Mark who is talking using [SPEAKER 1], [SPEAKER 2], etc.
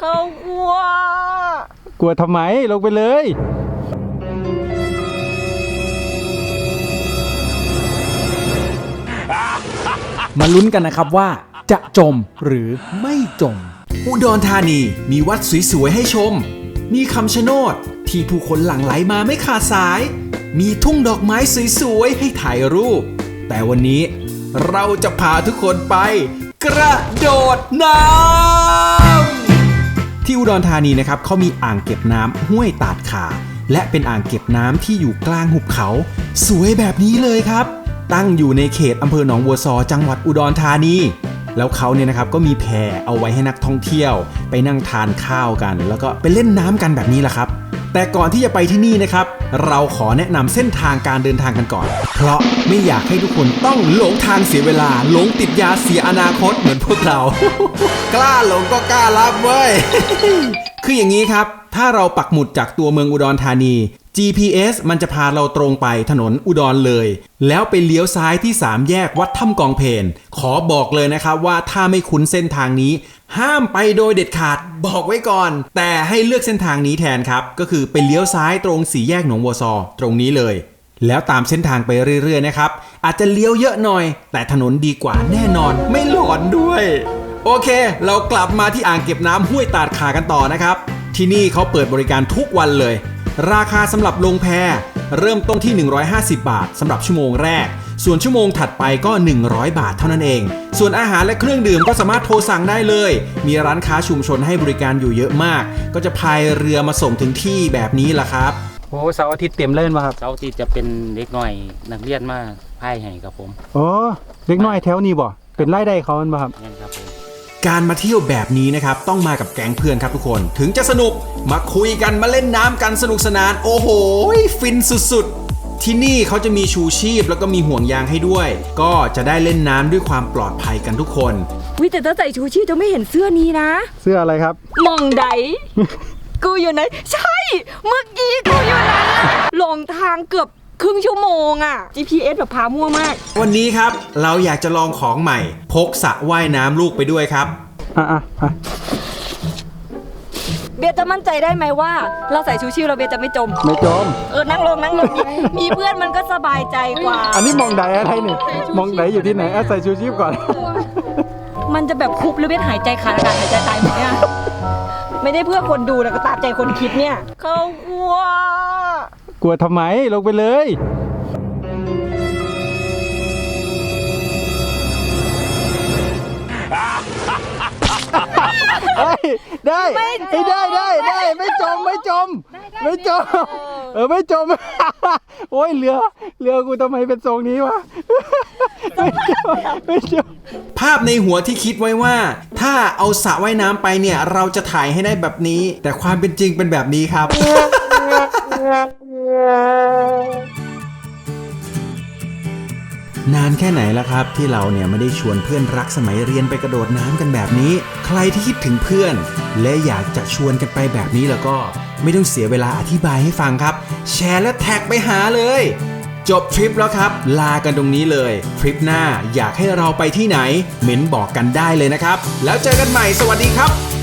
[SPEAKER 1] เขากลัว
[SPEAKER 2] กลัวทำไมลงไปเลย
[SPEAKER 3] มาลุ้นกันนะครับว่า จะจมหรือไม่จม อุดรธานีมีวัดสวยๆให้ชม มีคำชะโนดที่ผู้คนหลั่งไหลมาไม่ขาดสาย มีทุ่งดอกไม้สวยๆให้ถ่ายรูป แต่วันนี้เราจะพาทุกคนไป กระโดดน้ำ ที่อุดรธานีนะครับเขามีอ่างเก็บน้ำห้วยตาดขา และเป็นอ่างเก็บน้ำที่อยู่กลางหุบเขา สวยแบบนี้เลยครับ ตั้งอยู่ในเขตอำเภอหนองบัวซอ จังหวัดอุดรธานีแล้วเขาเนี่ยนะครับก็มีแพเอาไว้ให้นักท่องเที่ยว ไปนั่งทานข้าวกัน แล้วก็ไปเล่นน้ำกันแบบนี้แหละครับ แต่ก่อนที่จะไปที่นี่นะครับ เราขอแนะนำเส้นทางการเดินทางกันก่อน เพราะไม่อยากให้ทุกคนต้องหลงทางเสียเวลา หลงติดยาเสียอนาคตเหมือนพวกเรา กล้าหลงก็กล้ารับเว้ยคืออย่างนี้ครับ ถ้าเราปักหมุดจากตัวเมืองอุดรธานี GPS มันจะพาเราตรงไปถนนอุดรเลย แล้วไปเลี้ยวซ้ายที่ 3 แยกวัดถ้ำกองเพนขอบอกเลยนะครับว่าถ้าไม่คุ้นเส้นทางนี้ ห้ามไปโดยเด็ดขาดบอกไว้ก่อน แต่ให้เลือกเส้นทางนี้แทนครับ ก็คือไปเลี้ยวซ้ายตรงสี่แยกหนองบัวซอ ตรงนี้เลย แล้วตามเส้นทางไปเรื่อยๆนะครับ อาจจะเลี้ยวเยอะหน่อย แต่ถนนดีกว่าแน่นอนไม่หลอนด้วย โอเค เรากลับมาที่อ่างเก็บน้ำห้วยตาดขากันต่อนะครับ ที่นี่เขาเปิดบริการทุกวันเลย ราคาสำหรับลงแพเริ่มต้นที่ 150 บาทสำหรับชั่วโมงแรก ส่วนชั่วโมงถัดไปก็ 100 บาทเท่านั้นเอง ส่วนอาหารและเครื่องดื่มก็สามารถโทรสั่งได้เลย มีร้านค้าชุมชนให้บริการอยู่เยอะมาก ก็จะพายเรือมาส่งถึงที่แบบนี้ล่ะครับ
[SPEAKER 2] โอ้เสาร์อาทิตย์เต็มเล่นป่ะครับ
[SPEAKER 4] เสาร์ที่จะเป็นเด็กน้อยนักเรียนมาพายให้ครับผม
[SPEAKER 2] โอ้เล็กน้อยแถวนี้บ่เป็นไร่ใดเขามันบ่ครับ
[SPEAKER 4] นั่นครับผม
[SPEAKER 3] การมาเที่ยวแบบนี้นะครับ ต้องมากับแก๊งเพื่อนครับทุกคน ถึงจะสนุกมาคุยกันมาเล่นน้ำกันสนุกสนาน โอ้โห ฟินสุดๆ ที่นี่เขาจะมีชูชีพแล้วก็มีห่วงยางให้ด้วย ก็จะได้เล่นน้ำด้วยความปลอดภัยกันทุกคน
[SPEAKER 1] วิแต่ถ้าใส่ชูชีพจะไม่เห็นเสื้อนี้นะ
[SPEAKER 2] เสื้ออะไรครับ
[SPEAKER 1] มองใดกูอยู่ไหน ใช่ เมื่อกี้กูอยู่ไหนหลงทางเกือบครึ่งชั่วโมงอะ GPS แบบพามั่วมาก
[SPEAKER 3] วันนี้ครับเราอยากจะลองของใหม่ พกสระว่ายน้ำลูกไปด้วยครับ
[SPEAKER 2] อะอะอะ
[SPEAKER 1] เบียร์จะมั่นใจได้ไหมว่า เราใส่ชูชีพเราเบียร์จะไม่จม
[SPEAKER 2] ไม่จม
[SPEAKER 1] เออ นั่งลงนั่งลงมีมีเพื่อนมันก็สบายใจกว่า
[SPEAKER 2] อันนี้มองใดอะไรนี่มองใดอยู่ที่ไหนอะใส่ชูชีพก่อน
[SPEAKER 1] มันจะแบบคุบหรือเบียร์หายใจขาดอากาศหายใจตายหมดเนี่ยไม่ได้เพื่อคนดูแต่ก็ตามใจคนคิดเนี่ย เขากลัว
[SPEAKER 2] กลัวทำไมลงไปเลย เฮ้ยได้เฮ้ยได้ได้ได้ไม่จมไม่จม ไม่จม เออไม่จม โอ้ยเรือเรือกูทำไมเป็นทรงนี้วะไม่จมไม่จม
[SPEAKER 3] ภาพในหัวที่คิดไว้ว่า ถ้าเอาสระว่ายน้ำไปเนี่ย เราจะถ่ายให้ได้แบบนี้ แต่ความเป็นจริงเป็นแบบนี้ครับ นานแค่ไหนแล้วครับ ที่เราเนี่ยไม่ได้ชวนเพื่อนรักสมัยเรียนไปกระโดดน้ำกันแบบนี้ ใครที่คิดถึงเพื่อน และอยากจะชวนกันไปแบบนี้แล้วก็ไม่ต้องเสียเวลาอธิบายให้ฟังครับ แชร์และแท็กไปหาเลย จบทริปแล้วครับ ลากันตรงนี้เลย ทริปหน้าอยากให้เราไปที่ไหนเม้นบอกกันได้เลยนะครับ แล้วเจอกันใหม่สวัสดีครับ